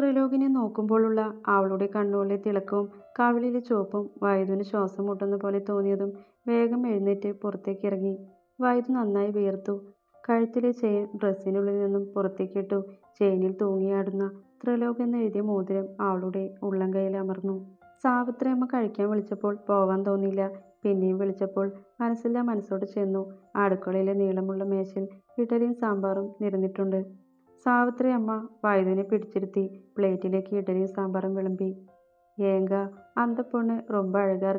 ത്രിലോകിനെ നോക്കുമ്പോഴുള്ള അവളുടെ കണ്ണുകളിലെ തിളക്കവും കവിളിലെ ചുവപ്പും വൈദ്യുവിന് ശ്വാസം മുട്ടുന്ന പോലെ തോന്നിയതും വേഗം എഴുന്നേറ്റ് പുറത്തേക്ക് ഇറങ്ങി. വൈദ്യു നന്നായി വിയർത്തു. കഴുത്തിലെ ചെയിൻ ഡ്രസ്സിനുള്ളിൽ നിന്നും പുറത്തേക്കിട്ടു. ചെയിനിൽ തൂങ്ങിയാടുന്ന ത്രിലോക് എന്ന് എഴുതിയ മോതിരം അവളുടെ ഉള്ളം കയ്യിൽ അമർന്നു. സാവിത്രിയമ്മ കഴിക്കാൻ വിളിച്ചപ്പോൾ പോകാൻ തോന്നിയില്ല. പിന്നെയും വിളിച്ചപ്പോൾ മനസ്സില്ല മനസ്സോട് ചെന്നു. അടുക്കളയിലെ നീളമുള്ള മേശയിൽ ഇഡലിയും സാമ്പാറും നിരന്നിട്ടുണ്ട്. സാവിത്രി അമ്മ വൈദ്യുവിനെ പിടിച്ചിരുത്തി പ്ലേറ്റിലേക്ക് ഇഡലി സാമ്പാറും വിളമ്പി. ഏങ്ക അന്ത പൊണ്ണ് റൊമ്പ അഴകാ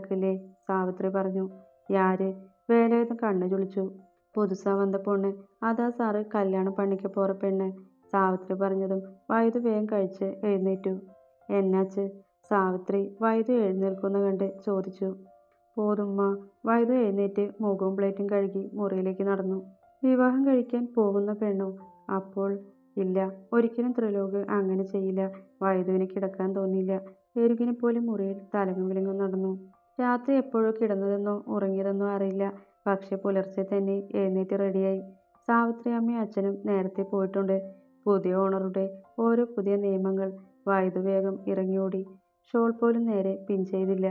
സാവിത്രി പറഞ്ഞു. യാര്? വേലായുധം കണ്ണു ചുളിച്ചു. പുതുസാ വന്ന പൊണ്ണ്. അതാ സാറ് കല്യാണം പണിക്ക് പോറ പെണ്ണ്. സാവിത്രി പറഞ്ഞതും വൈദ്യു വേഗം കഴിച്ച് എഴുന്നേറ്റു. എന്നാച്ച്? സാവിത്രി വൈദ്യു എഴുന്നേൽക്കുന്ന കണ്ട് ചോദിച്ചു. പോതുമ്മ. വൈദ്യു എഴുന്നേറ്റ് മുഖവും പ്ലേറ്റും കഴുകി മുറിയിലേക്ക് നടന്നു. വിവാഹം കഴിക്കാൻ പോകുന്ന പെണ്ണോ? അപ്പോൾ ഇല്ല. ഒരിക്കലും ത്രിലോക് അങ്ങനെ ചെയ്യില്ല. വൈദുവിന് കിടക്കാൻ തോന്നിയില്ല. എരുകിനെ പോലും മുറിയിൽ തലങ്ങും വിലങ്ങും നടന്നു. രാത്രി എപ്പോഴോ കിടന്നതെന്നോ ഉറങ്ങിയതെന്നോ അറിയില്ല. പക്ഷെ പുലർച്ചെ തന്നെ എഴുന്നേറ്റ് റെഡിയായി. സാവിത്രി അമ്മയും അച്ഛനും നേരത്തെ പോയിട്ടുണ്ട്. പുതിയ ഓണറുടെ ഓരോ പുതിയ നിയമങ്ങൾ. വൈദു വേഗം ഇറങ്ങിയോടി. ഷോൾ പോലും നേരെ പിൻ ചെയ്തില്ല.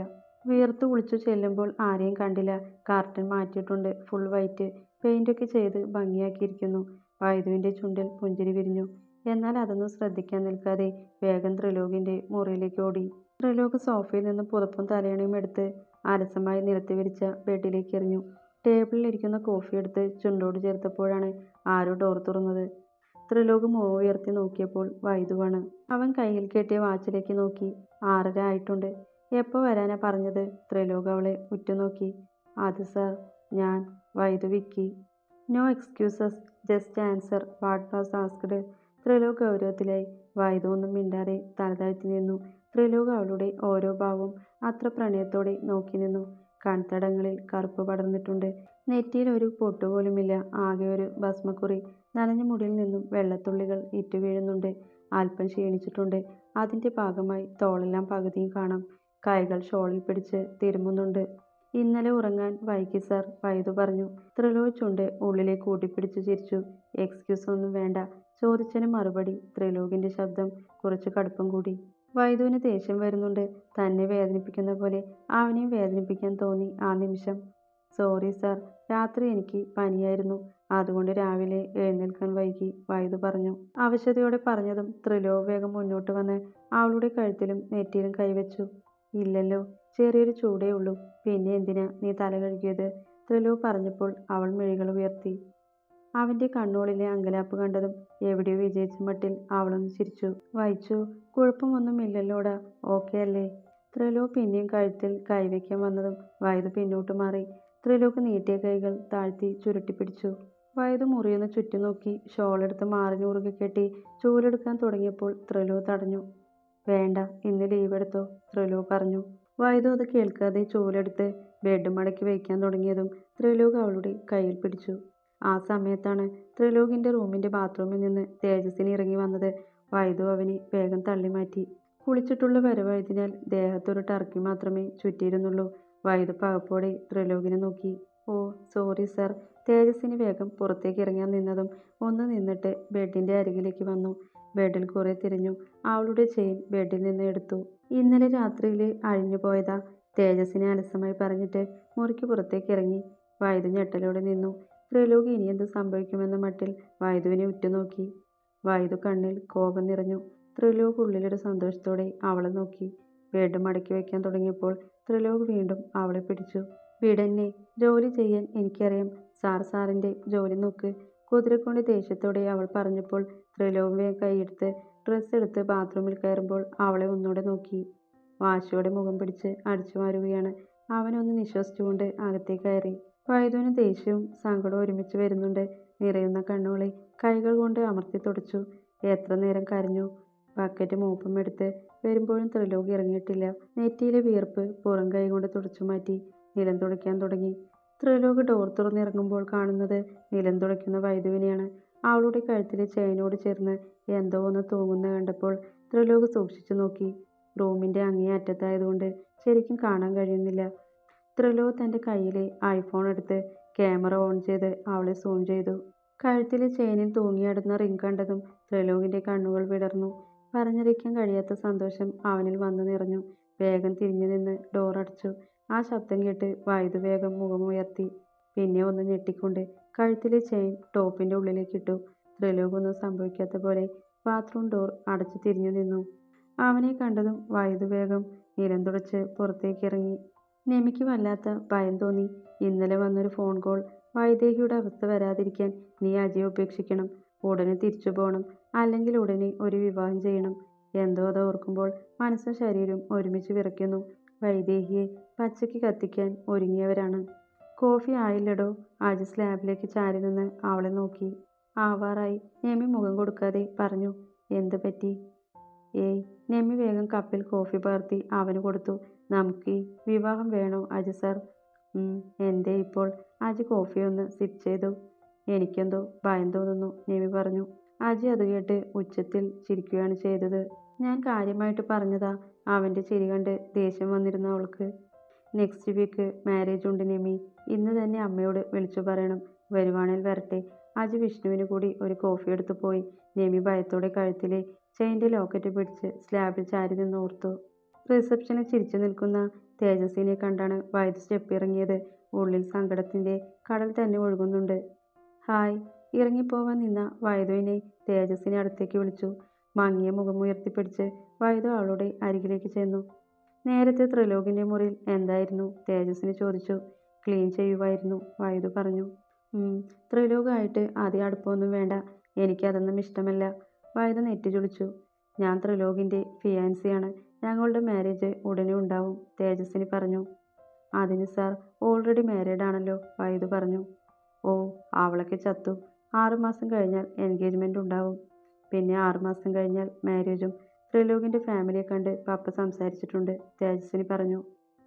വീർത്തു കുളിച്ചു ചെല്ലുമ്പോൾ ആരെയും കണ്ടില്ല. കർട്ടൻ മാറ്റിയിട്ടുണ്ട്. Full white. പെയിന്റൊക്കെ ചെയ്ത് ഭംഗിയാക്കിയിരിക്കുന്നു. വൈദ്യുവിന്റെ ചുണ്ടിൽ പുഞ്ചിരി വിരിഞ്ഞു. എന്നാൽ അതൊന്നും ശ്രദ്ധിക്കാൻ നിൽക്കാതെ വേഗം ത്രിലോകിന്റെ മുറിയിലേക്ക് ഓടി. ത്രിലോക് സോഫയിൽ നിന്ന് പുതപ്പും തലയണയും എടുത്ത് അലസമായി നിലത്ത് വിരിച്ച ബെഡിലേക്ക് എറിഞ്ഞു. ടേബിളിൽ ഇരിക്കുന്ന കോഫി എടുത്ത് ചുണ്ടോട് ചേർത്തപ്പോഴാണ് ആരോ ഡോർ തുറന്നത്. ത്രിലോക് മുഖം ഉയർത്തി നോക്കിയപ്പോൾ വൈദുവാണ്. അവൻ കയ്യിൽ കെട്ടിയ വാച്ചിലേക്ക് നോക്കി. ആറര ആയിട്ടുണ്ട്. എപ്പോൾ വരാനാ പറഞ്ഞത്? ത്രിലോക് അവളെ ഉറ്റുനോക്കി. അത് സാർ ഞാൻ വൈദു വിക്കി. No excuses. Just answer what was asked Trilok ഗൗരവത്തിലായി. വൈദ്യു മിണ്ടാതെ തലതാഴ്ത്തി നിന്നു. ത്രിലോക് അവളുടെ ഓരോ ഭാവവും അത്ര പ്രണയത്തോടെ നോക്കി നിന്നു. കൺതടങ്ങളിൽ കറുപ്പ് പടർന്നിട്ടുണ്ട്. നെറ്റിയിൽ ഒരു പൊട്ടുപോലുമില്ല ആകെ ഒരു ഭസ്മക്കുറി. നനഞ്ഞ മുടിയിൽ നിന്നും വെള്ളത്തുള്ളികൾ ഇറ്റു വീഴുന്നുണ്ട്. അല്പം ക്ഷീണിച്ചിട്ടുണ്ട്. അതിന്റെ ഭാഗമായി തോളെല്ലാം പകുതിയും കാണാം. കൈകൾ ഷോളിൽ പിടിച്ച് തിരുമുന്നുണ്ട്. ഇന്നലെ ഉറങ്ങാൻ വൈകി സർ. വൈദു പറഞ്ഞു. ത്രിലോ ചുണ്ട് ഉള്ളിലേക്ക് കൂട്ടിപ്പിടിച്ച് ചിരിച്ചു. എക്സ്ക്യൂസ് ഒന്നും വേണ്ട ചോദിച്ചതിന് മറുപടി ത്രിലോകിന്റെ ശബ്ദം കുറച്ച് കടുപ്പം കൂടി. വൈദുവിന് ദേഷ്യം വരുന്നുണ്ട്. തന്നെ വേദനിപ്പിക്കുന്ന പോലെ അവനെയും വേദനിപ്പിക്കാൻ തോന്നി ആ നിമിഷം. സോറി സർ രാത്രി എനിക്ക് പനിയായിരുന്നു. അതുകൊണ്ട് രാവിലെ എഴുന്നേൽക്കാൻ വൈകി വൈദു പറഞ്ഞു. അവശതയോടെ പറഞ്ഞതും ത്രിലോ വേഗം മുന്നോട്ട് വന്ന് അവളുടെ കഴുത്തിലും നെറ്റിയിലും കൈവച്ചു. ഇല്ലല്ലോ. ചെറിയൊരു ചൂടേ ഉള്ളൂ. പിന്നെ എന്തിനാ നീ തല കഴുകിയത്? ത്രിലോ പറഞ്ഞപ്പോൾ അവൾ മിഴികൾ ഉയർത്തി. അവന്റെ കണ്ണുകളിലെ അങ്കലാപ്പ് കണ്ടതും എവിടെയോ വിജയിച്ച മട്ടിൽ അവളൊന്ന് ചിരിച്ചു. വായിച്ചു കുഴപ്പമൊന്നുമില്ലല്ലോടാ. ഓക്കെ അല്ലേ? ത്രിലോ പിന്നെയും കഴുത്തിൽ കൈവയ്ക്കാൻ വന്നതും വയത് പിന്നോട്ട് മാറി. ത്രിലോക്ക് നീട്ടിയ കൈകൾ താഴ്ത്തി ചുരുട്ടിപ്പിടിച്ചു. വയത് മുറിയൊന്ന് ചുറ്റി നോക്കി ഷോളെടുത്ത് മാറിഞ്ഞുറുകെ കെട്ടി ചൂലെടുക്കാൻ തുടങ്ങിയപ്പോൾ ത്രിലോ തടഞ്ഞു. വേണ്ട ഇന്ന് ലീവ് എടുത്തോ ത്രിലോ പറഞ്ഞു. വൈദ്യു അത് കേൾക്കാതെ ചൂലെടുത്ത് ബെഡ് മടക്കി വയ്ക്കാൻ തുടങ്ങിയതും ത്രിലോക് അവളുടെ കയ്യിൽ പിടിച്ചു. ആ സമയത്താണ് ത്രിലോകിന്റെ റൂമിന്റെ ബാത്റൂമിൽ നിന്ന് തേജസ്സിന് ഇറങ്ങി വന്നത്. വൈദു അവനെ വേഗം തള്ളി മാറ്റി കുളിച്ചിട്ടുള്ള വരവായതിനാൽ ദേഹത്തൊരു ടർക്കി മാത്രമേ ചുറ്റിയിരുന്നുള്ളൂ. വൈദു പകപ്പോടെ ത്രിലോകിനെ നോക്കി. ഓ സോറി സർ തേജസ്സിന് വേഗം പുറത്തേക്ക് ഇറങ്ങാൻ നിന്നതും ഒന്ന് നിന്നിട്ട് ബെഡിന്റെ അരികിലേക്ക് വന്നു. ബെഡിൽ കുറെ തിരിഞ്ഞു. അവളുടെ ചെയിൻ ബെഡിൽ നിന്ന് എടുത്തു. ഇന്നലെ രാത്രിയിൽ അഴിഞ്ഞു പോയതാ. തേജസ്സിനെ അലസമായി പറഞ്ഞിട്ട് മുറിക്ക് പുറത്തേക്ക് ഇറങ്ങി. വൈദു ഞെട്ടലോടെ നിന്നു. ത്രിലോക് ഇനി എന്ത് സംഭവിക്കുമെന്ന മട്ടിൽ വൈദുവിനെ ഉറ്റുനോക്കി. വൈദു കണ്ണിൽ കോപം നിറഞ്ഞു. ത്രിലോക് ഉള്ളിലൊരു സന്തോഷത്തോടെ അവളെ നോക്കി. ബെഡ് മടക്കി വയ്ക്കാൻ തുടങ്ങിയപ്പോൾ ത്രിലോക് വീണ്ടും അവളെ പിടിച്ചു. വിടന്നെ ജോലി ചെയ്യാൻ എനിക്കറിയാം. സാർ സാറിന്റെ ജോലി നോക്ക്. കുതിരക്കൊണ്ട് ദേഷ്യത്തോടെ അവൾ പറഞ്ഞപ്പോൾ ത്രിലോക് വേഗം കൈയെടുത്ത് ഡ്രസ്സ് എടുത്ത് ബാത്റൂമിൽ കയറുമ്പോൾ അവളെ ഒന്നുകൂടെ നോക്കി. വാശിയോടെ മുഖം പിടിച്ച് അടിച്ചു മാറുകയാണ് അവനൊന്ന് നിശ്വസിച്ചുകൊണ്ട് അകത്തേക്ക് കയറി. വൈദുവിന് ദേഷ്യവും സങ്കടവും ഒരുമിച്ച് വരുന്നുണ്ട്. നിറയുന്ന കണ്ണുകളെ കൈകൾ കൊണ്ട് അമർത്തി തുടച്ചു. എത്ര നേരം കരഞ്ഞു. ബക്കറ്റ് മൂപ്പം എടുത്ത് വരുമ്പോഴും ത്രിലോക് ഇറങ്ങിയിട്ടില്ല. നെറ്റിയിലെ വിയർപ്പ് പുറം കൈ കൊണ്ട് തുടച്ചു മാറ്റി. നിലം തുടയ്ക്കാൻ തുടങ്ങി. ത്രിലോക് ഡോർ തുറന്നിറങ്ങുമ്പോൾ കാണുന്നത് നിലം തുടയ്ക്കുന്ന വൈദ്യുവിനെയാണ്. അവളുടെ കഴുത്തിലെ ചെയിനോട് ചേർന്ന് എന്തോ ഒന്ന് തൂങ്ങുന്ന കണ്ടപ്പോൾ ത്രിലോക് സൂക്ഷിച്ചു നോക്കി. റൂമിന്റെ അങ്ങേ അറ്റത്തായതുകൊണ്ട് ശരിക്കും കാണാൻ കഴിയുന്നില്ല. ത്രിലോക് തന്റെ കയ്യിലെ ഐഫോൺ എടുത്ത് ക്യാമറ ഓൺ ചെയ്ത് അവളെ സൂം ചെയ്തു. കഴുത്തിലെ ചെയിനിൽ തൂങ്ങിയാടുന്ന റിംഗ് കണ്ടതും ത്രിലോകിന്റെ കണ്ണുകൾ വിടർന്നു. പറഞ്ഞറിയിക്കാൻ കഴിയാത്ത സന്തോഷം അവനിൽ വന്നു നിറഞ്ഞു. വേഗം തിരിഞ്ഞു നിന്ന് ഡോർ അടച്ചു. ആ ശബ്ദം കേട്ട് വൈദു വേഗം മുഖമുയർത്തി. പിന്നെ ഒന്ന് ഞെട്ടിക്കൊണ്ട് കഴുത്തിലെ ചെയിൻ ടോപ്പിന്റെ ഉള്ളിലേക്കിട്ടു. ത്രിലോക് ഒന്നും സംഭവിക്കാത്ത പോലെ ബാത്റൂം ഡോർ അടച്ചു തിരിഞ്ഞു നിന്നു. അവനെ കണ്ടതും വൈദു വേഗം നിലം തുടച്ച് പുറത്തേക്കിറങ്ങി. നിമിക്ക് വല്ലാത്ത ഭയം തോന്നി. ഇന്നലെ വന്നൊരു ഫോൺ കോൾ. വൈദേഹിയുടെ അവസ്ഥ വരാതിരിക്കാൻ നീ അജയെ ഉപേക്ഷിക്കണം. ഉടനെ തിരിച്ചു പോകണം അല്ലെങ്കിൽ ഉടനെ ഒരു വിവാഹം ചെയ്യണം. എന്തോ അത് ഓർക്കുമ്പോൾ മനസ്സും ശരീരവും ഒരുമിച്ച് വിറയ്ക്കുന്നു. വൈദേഹിയെ പച്ചയ്ക്ക് കത്തിക്കാൻ ഒരുങ്ങിയവരാണ്. കോഫി ആയില്ലടോ. ആജിസ് ലാബിലേക്ക് ചാരി നിന്ന് അവളെ നോക്കി. ആവാറായി. നെമി മുഖം കൊടുക്കാതെ പറഞ്ഞു. എന്ത് പറ്റി? ഏയ്. നെമി വേഗം കപ്പിൽ കോഫി പകർത്തി അവന് കൊടുത്തു. നമുക്ക് വിവാഹം വേണോ അജി സർ? എന്തേ ഇപ്പോൾ? അജി ഒന്ന് സിപ്പ് ചെയ്തു. എനിക്കെന്തോ ഭയം തോന്നുന്നു നെമി പറഞ്ഞു. അജി അത് കേട്ട് ഉച്ചത്തിൽ ചിരിക്കുകയാണ് ചെയ്തത്. ഞാൻ കാര്യമായിട്ട് പറഞ്ഞതാ. അവന്റെ ചിരി കണ്ട് ദേഷ്യം വന്നിരുന്ന അവൾക്ക്. നെക്സ്റ്റ് വീക്ക് മാരേജ് ഉണ്ട് നെമി. ഇന്ന് തന്നെ അമ്മയോട് വിളിച്ചു പറയണം. വരുവാണേൽ വരട്ടെ. അജി വിഷ്ണുവിന് കൂടി ഒരു കോഫി എടുത്തു പോയി. നെമി ഭയത്തോടെ കഴുത്തിലെ ചെയിന്റെ ലോക്കറ്റ് പിടിച്ച് സ്ലാബിൽ ചാരി നിന്ന് ഓർത്തു റിസപ്ഷനിൽ ചിരിച്ചു നിൽക്കുന്ന തേജസ്വിനെ കണ്ടാണ് വൈദ്യുതി സ്റ്റെപ്പ് ഇറങ്ങിയത് ഉള്ളിൽ സങ്കടത്തിന്റെ കടൽ തന്നെ ഒഴുകുന്നുണ്ട്. ഹായ്. ഇറങ്ങിപ്പോവാൻ നിന്ന വൈദുവിനെ തേജസ്സിനെ അടുത്തേക്ക് വിളിച്ചു. മങ്ങിയ മുഖമുയർത്തിപ്പിടിച്ച് വൈദു അവളുടെ അരികിലേക്ക് ചെന്നു. നേരത്തെ ത്രിലോകിന്റെ മുറിയിൽ എന്തായിരുന്നു? തേജസ്സിനെ ചോദിച്ചു. ക്ലീൻ ചെയ്യുമായിരുന്നു വൈദു പറഞ്ഞു. ത്രിലോകമായിട്ട് ആദ്യ അടുപ്പമൊന്നും വേണ്ട. എനിക്കതൊന്നും ഇഷ്ടമല്ല. വൈദു നെറ്റി ചുളിച്ചു. ഞാൻ ത്രിലോകിന്റെ ഫിയാൻസിയാണ്. ഞങ്ങളുടെ മാരേജ് ഉടനെ ഉണ്ടാവും തേജസ്സിന് പറഞ്ഞു. അതിന് സാർ ഓൾറെഡി മാരീഡ് ആണല്ലോ വൈദു പറഞ്ഞു. ഓ അവളൊക്കെ ചത്തു. ആറുമാസം കഴിഞ്ഞാൽ എൻഗേജ്മെന്റ് ഉണ്ടാവും. പിന്നെ ആറുമാസം കഴിഞ്ഞാൽ മാരേജും. ത്രിലോകിന്റെ ഫാമിലിയെ കണ്ട് പാപ്പ സംസാരിച്ചിട്ടുണ്ട് തേജസ്വിനി പറഞ്ഞു.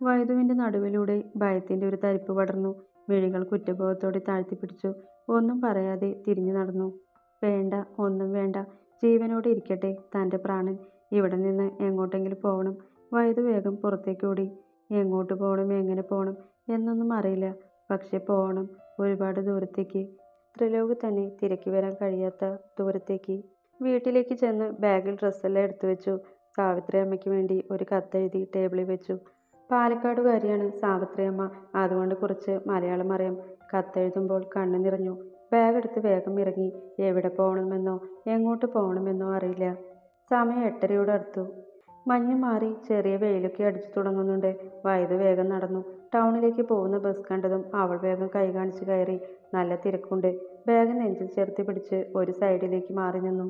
വൈദുവിന്റെ നടുവിലൂടെ ഭയത്തിന്റെ ഒരു തരിപ്പ് പടർന്നു. മിഴികൾ കുറ്റബോധത്തോടെ താഴ്ത്തിപ്പിടിച്ചു. ഒന്നും പറയാതെ തിരിഞ്ഞു നടന്നു. വേണ്ട. ഒന്നും വേണ്ട. ജീവനോടെ ഇരിക്കട്ടെ തന്റെ പ്രാണൻ. ഇവിടെ നിന്ന് എങ്ങോട്ടെങ്കിലും പോകണം വൈദു വേഗം പുറത്തേക്കോടി. എങ്ങോട്ട് പോകണം എങ്ങനെ പോകണം എന്നൊന്നും അറിയില്ല. പക്ഷെ പോകണം ഒരുപാട് ദൂരത്തേക്ക്. ത്രിലോക് തന്നെ തിരക്കി വരാൻ കഴിയാത്ത ദൂരത്തേക്ക്. വീട്ടിലേക്ക് ചെന്ന് ബാഗിൽ ഡ്രസ്സെല്ലാം എടുത്തു വെച്ചു. സാവിത്രി അമ്മയ്ക്ക് വേണ്ടി ഒരു കത്തെഴുതി ടേബിളിൽ വെച്ചു. പാലക്കാടുകാരിയാണ് സാവിത്രി അമ്മ. അതുകൊണ്ട് കുറച്ച് മലയാളം അറിയാം. കത്തെഴുതുമ്പോൾ കണ്ണു നിറഞ്ഞു. ബാഗ് എടുത്ത് വേഗം ഇറങ്ങി. എവിടെ പോകണമെന്നോ എങ്ങോട്ട് പോകണമെന്നോ അറിയില്ല. സമയം എട്ടരയോട് അടുത്തു. മഞ്ഞ് മാറി ചെറിയ വെയിലൊക്കെ അടിച്ചു തുടങ്ങുന്നുണ്ട്. വൈദ വേഗം നടന്നു. ടൗണിലേക്ക് പോകുന്ന ബസ് കണ്ടതും അവൾ വേഗം കൈ കാണിച്ച് കയറി. നല്ല തിരക്കുണ്ട്. ബാഗ് നെഞ്ചിൽ ചേർത്ത് പിടിച്ച് ഒരു സൈഡിലേക്ക് മാറി നിന്നു.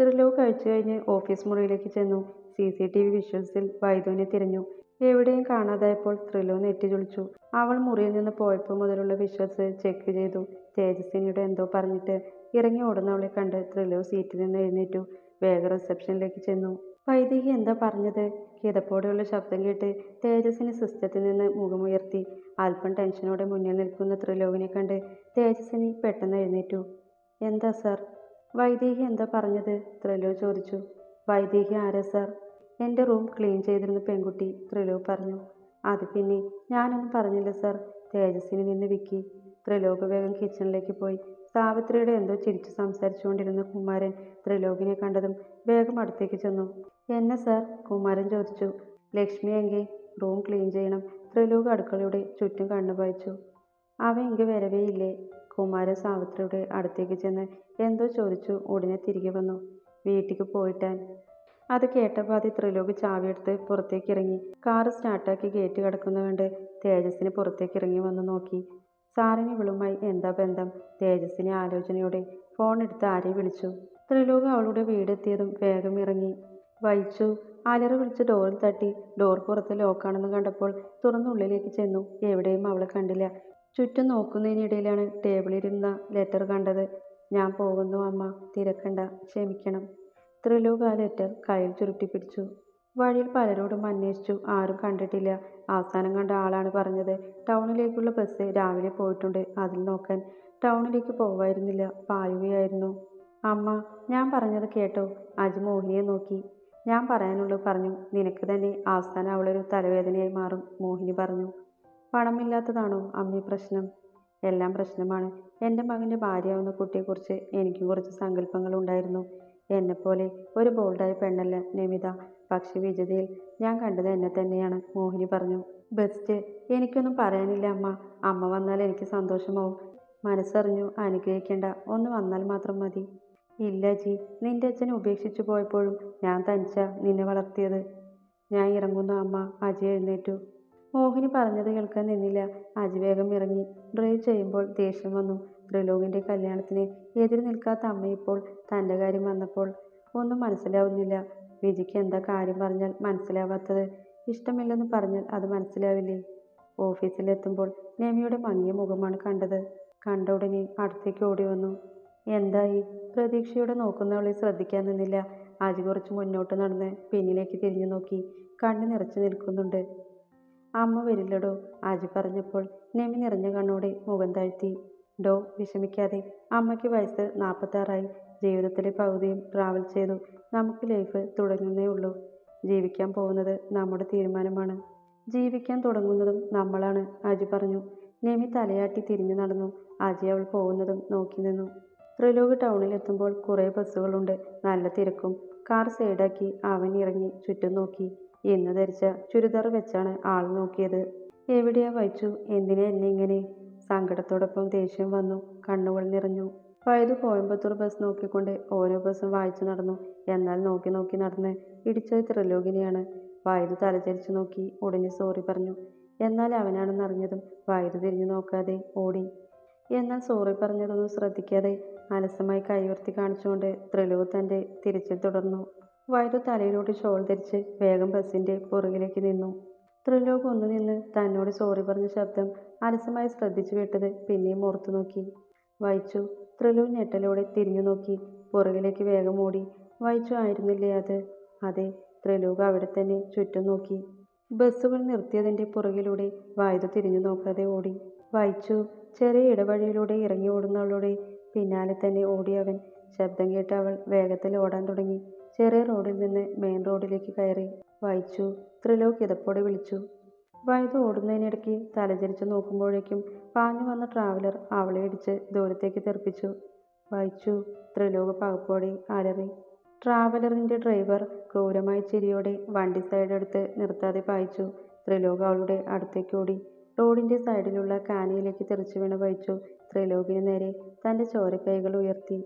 ത്രിലോക് കഴിച്ചു കഴിഞ്ഞ് ഓഫീസ് മുറിയിലേക്ക് ചെന്നു. സി സി ടി വി വിഷ്വൽസിൽ വൈദുവിനെ തിരഞ്ഞു. എവിടെയും കാണാതായപ്പോൾ ത്രിലോ നെറ്റി ചുളിച്ചു. അവൾ മുറിയിൽ നിന്ന് പോയപ്പോൾ മുതലുള്ള വിഷ്വൽസ് ചെക്ക് ചെയ്തു. തേജസ്വിനിയുടെ എന്തോ പറഞ്ഞിട്ട് ഇറങ്ങി ഓടുന്നവളെ കണ്ട് ത്രിലോ സീറ്റിൽ നിന്ന് എഴുന്നേറ്റു. വേഗം റിസപ്ഷനിലേക്ക് ചെന്നു. വൈദികി എന്താ പറഞ്ഞത്? കിതപ്പോടെയുള്ള ശബ്ദം കേട്ട് തേജസ്വിനി സിസ്റ്റത്തിൽ നിന്ന് മുഖമുയർത്തി. അല്പം ടെൻഷനോടെ മുന്നിൽ നിൽക്കുന്ന ത്രിലോവിനെ കണ്ട് തേജസ്വിനി പെട്ടെന്ന് എഴുന്നേറ്റു. എന്താ സർ? വൈദേഹി എന്താ പറഞ്ഞത്? ത്രിലോ ചോദിച്ചു. വൈദേഹി ആരാ സർ? എന്റെ റൂം ക്ലീൻ ചെയ്തിരുന്ന പെൺകുട്ടി ത്രിലോ പറഞ്ഞു. അത് പിന്നെ ഞാനൊന്നും പറഞ്ഞില്ല സർ. തേജസ്വിനി നിന്ന് വിക്കി. ത്രിലോക് വേഗം കിച്ചണിലേക്ക് പോയി. സാവിത്രിയുടെ എന്തോ ചിരിച്ചു സംസാരിച്ചുകൊണ്ടിരുന്ന കുമാരൻ ത്രിലോകിനെ കണ്ടതും വേഗം അടുത്തേക്ക് ചെന്നു. എന്നെ സർ? കുമാരൻ ചോദിച്ചു. ലക്ഷ്മി എങ്കിൽ റൂം ക്ലീൻ ചെയ്യണം. ത്രിലോക് അടുക്കളയുടെ ചുറ്റും കണ്ണു വായിച്ചു അവ ഇങ്ങ് വരവേയില്ലേ? കുമാരൻ സാവിത്രിയുടെ അടുത്തേക്ക് ചെന്ന് എന്തോ ചോദിച്ചു ഉടനെ തിരികെ വന്നു. വീട്ടിക്ക് പോയിട്ടാൻ. അത് കേട്ട പാതി ത്രിലോക് ചാവിയെടുത്ത് പുറത്തേക്ക് പുറത്തേക്കിറങ്ങി. കാറ് സ്റ്റാർട്ടാക്കി ഗേറ്റ് കടക്കുന്നത് കണ്ട് പുറത്തേക്ക് ഇറങ്ങി വന്നു നോക്കി. സാറിന് ഇവളുമായി എന്താ ബന്ധം? തേജസ്സിനെ ആലോചനയോടെ ഫോൺ എടുത്ത് ആരെ വിളിച്ചു. ത്രിലോക് അവളുടെ വീടെത്തിയതും വേഗം ഇറങ്ങി. വൈച്ചു അലറി വിളിച്ച് ഡോറിൽ തട്ടി. ഡോർ പുറത്ത് ലോക്കാണെന്ന് കണ്ടപ്പോൾ തുറന്ന് ഉള്ളിലേക്ക് ചെന്നു. എവിടെയും അവളെ കണ്ടില്ല. ചുറ്റും നോക്കുന്നതിനിടയിലാണ് ടേബിളിലിരുന്ന ലെറ്റർ കണ്ടത്. ഞാൻ പോകുന്നു അമ്മ. തിരക്കണ്ട. ക്ഷമിക്കണം. ത്രിലോക് ആ ലെറ്റർ കയ്യിൽ ചുരുട്ടിപ്പിടിച്ചു. വഴിയിൽ പലരോടും അന്വേഷിച്ചു. ആരും കണ്ടിട്ടില്ല. അവസാനം കണ്ട ആളാണ് പറഞ്ഞത് ടൗണിലേക്കുള്ള ബസ് രാവിലെ പോയിട്ടുണ്ട്. അതിൽ നോക്കാൻ. ടൗണിലേക്ക് പോവായിരുന്നില്ല. പായുകയായിരുന്നു. അമ്മ ഞാൻ പറഞ്ഞത് കേട്ടോ? അജി മോഹിനിയെ നോക്കി. ഞാൻ പറയാനുള്ളത് പറഞ്ഞു. നിനക്ക് തന്നെ അവസാനം അവളൊരു തലവേദനയായി മാറും മോഹിനി പറഞ്ഞു. പണമില്ലാത്തതാണോ അമ്മേ പ്രശ്നം? എല്ലാം പ്രശ്നമാണ്. എന്റെ മകന്റെ ഭാര്യയാവുന്ന കുട്ടിയെക്കുറിച്ച് എനിക്കും കുറച്ച് സങ്കല്പങ്ങൾ ഉണ്ടായിരുന്നു. എന്നെപ്പോലെ ഒരു ബോൾഡായ പെണ്ണല്ല നമിത. പക്ഷെ വിജതയിൽ ഞാൻ കണ്ടത് എന്നെ തന്നെയാണ് മോഹിനി പറഞ്ഞു. ബെസ്റ്റ്. എനിക്കൊന്നും പറയാനില്ല അമ്മ. അമ്മ വന്നാൽ എനിക്ക് സന്തോഷമാവും. മനസ്സറിഞ്ഞു അനുഗ്രഹിക്കേണ്ട. ഒന്ന് വന്നാൽ മാത്രം മതി. ഇല്ല ജി നിന്റെ അച്ഛനെ ഉപേക്ഷിച്ചു പോയപ്പോഴും ഞാൻ തനിച്ച നിന്നെ വളർത്തിയത്. ഞാൻ ഇറങ്ങുന്നു അമ്മ. അജി എഴുന്നേറ്റു. മോഹിനി പറഞ്ഞത് കേൾക്കാൻ നിന്നില്ല. അതിവേഗം ഇറങ്ങി ഡ്രൈവ് ചെയ്യുമ്പോൾ ദേഷ്യം വന്നു. ത്രിലോകിന്റെ കല്യാണത്തിന് എതിര് നിൽക്കാത്ത അമ്മ ഇപ്പോൾ തന്റെ കാര്യം വന്നപ്പോൾ ഒന്നും മനസ്സിലാവുന്നില്ല. വിജിക്ക് എന്താ കാര്യം പറഞ്ഞാൽ മനസ്സിലാവാത്തത്? ഇഷ്ടമില്ലെന്ന് പറഞ്ഞാൽ അത് മനസ്സിലാവില്ലേ? ഓഫീസിലെത്തുമ്പോൾ നെമിയുടെ മങ്ങിയ മുഖമാണ് കണ്ടത്. കണ്ട ഉടനെ അടുത്തേക്ക് ഓടി വന്നു. എന്തായി? പ്രതീക്ഷയോടെ നോക്കുന്നവളെ ശ്രദ്ധിക്കാൻ നിന്നില്ല. ആജി കുറച്ച് മുന്നോട്ട് നടന്ന് പിന്നിലേക്ക് തിരിഞ്ഞു നോക്കി. കണ്ണു നിറച്ചു നിൽക്കുന്നുണ്ട്. അമ്മ വരില്ലടോ ആജി പറഞ്ഞപ്പോൾ നെമി നിറഞ്ഞ കണ്ണോടെ മുഖം താഴ്ത്തി. ഡോ വിഷമിക്കാതെ. അമ്മയ്ക്ക് വയസ്സ് നാൽപ്പത്താറായി ജീവിതത്തിലെ പകുതിയും ട്രാവൽ ചെയ്തു. നമുക്ക് ലൈഫ് തുടങ്ങുന്നേ ഉള്ളൂ. ജീവിക്കാൻ പോകുന്നത് നമ്മുടെ തീരുമാനമാണ്. ജീവിക്കാൻ തുടങ്ങുന്നതും നമ്മളാണ് ആജി പറഞ്ഞു. നെമി തലയാട്ടി തിരിഞ്ഞു നടന്നു. ആജി അവൾ പോകുന്നതും നോക്കി നിന്നു. ത്രിലോക് ടൗണിൽ എത്തുമ്പോൾ കുറേ ബസ്സുകളുണ്ട് നല്ല തിരക്കും. കാർ സൈഡാക്കി അവൻ ഇറങ്ങി ചുറ്റും നോക്കി. ഇന്ന് ധരിച്ച ചുരിദാർ വെച്ചാണ് ആൾ നോക്കിയത്. എവിടെയാ വഹിച്ചു എന്തിനാ എന്നെ ഇങ്ങനെ? സങ്കടത്തോടൊപ്പം ദേഷ്യം വന്നു കണ്ണുകൾ നിറഞ്ഞു. വയതു കോയമ്പത്തൂർ ബസ് നോക്കിക്കൊണ്ട് ഓരോ ബസ്സും വായിച്ചു നടന്നു. എന്നാൽ നോക്കി നോക്കി നടന്ന് ഇടിച്ചത് ത്രിലോകിനിയാണ്. വയതു തലചരിച്ചു നോക്കി ഉടനെ സോറി പറഞ്ഞു. എന്നാൽ അവനാണെന്ന് അറിഞ്ഞതും വയതു തിരിഞ്ഞു നോക്കാതെ ഓടി. എന്നാൽ സോറി പറഞ്ഞതൊന്നും ശ്രദ്ധിക്കാതെ അലസമായി കൈവർത്തി കാണിച്ചുകൊണ്ട് ത്രിലോക് തന്റെ തിരിച്ചിൽ തുടർന്നു. വയതു തലയിലോട്ട് ഷോൾ ധരിച്ച് വേഗം ബസ്സിന്റെ പുറകിലേക്ക് നിന്നു. ത്രിലോക് ഒന്ന് നിന്ന് തന്നോട് സോറി പറഞ്ഞ ശബ്ദം അലസമായി ശ്രദ്ധിച്ചു വിട്ടത് പിന്നെയും ഓർത്തു നോക്കി. വായിച്ചു ത്രിലോക് ഞെട്ടലോടെ തിരിഞ്ഞു നോക്കി. പുറകിലേക്ക് വേഗം ഓടി. വായിച്ചു ആയിരുന്നില്ലേ അത്? അതെ ത്രിലോക് അവിടെ തന്നെ ചുറ്റും നോക്കി. ബസ്സുകൾ നിർത്തിയതിന്റെ പുറകിലൂടെ വായുത തിരിഞ്ഞു നോക്കാതെ ഓടി. വായിച്ചു ചെറിയ ഇടവഴിയിലൂടെ ഇറങ്ങി ഓടുന്നവളുടെ പിന്നാലെ തന്നെ ഓടിയവൻ ശബ്ദം കേട്ട് അവൾ വേഗത്തിൽ ഓടാൻ തുടങ്ങി. ചെറിയ റോഡിൽ നിന്ന് മെയിൻ റോഡിലേക്ക് കയറി വായിച്ചു. ത്രിലോക് ഇതപ്പോടെ വിളിച്ചു. വൈദ്യ ഓടുന്നതിനിടയ്ക്ക് തലചരിച്ച് നോക്കുമ്പോഴേക്കും പാഞ്ഞു വന്ന ട്രാവലർ അവളെ ഇടിച്ച് ദൂരത്തേക്ക് തെറിപ്പിച്ചു. വായിച്ചു. ത്രിലോക് പകപ്പോടെ അലറി. ട്രാവലറിന്റെ ഡ്രൈവർ ക്രൂരമായ ചിരിയോടെ വണ്ടി സൈഡ് സൈഡെടുത്ത് നിർത്താതെ പായിച്ചു. ത്രിലോക് അവളുടെ അടുത്തേക്ക് ഓടി. റോഡിന്റെ സൈഡിലുള്ള കാനയിലേക്ക് തെറിച്ചു വീണ് വഹിച്ചു ത്രിലോകിന് നേരെ തന്റെ ചോരക്കൈകൾ ഉയർത്തി.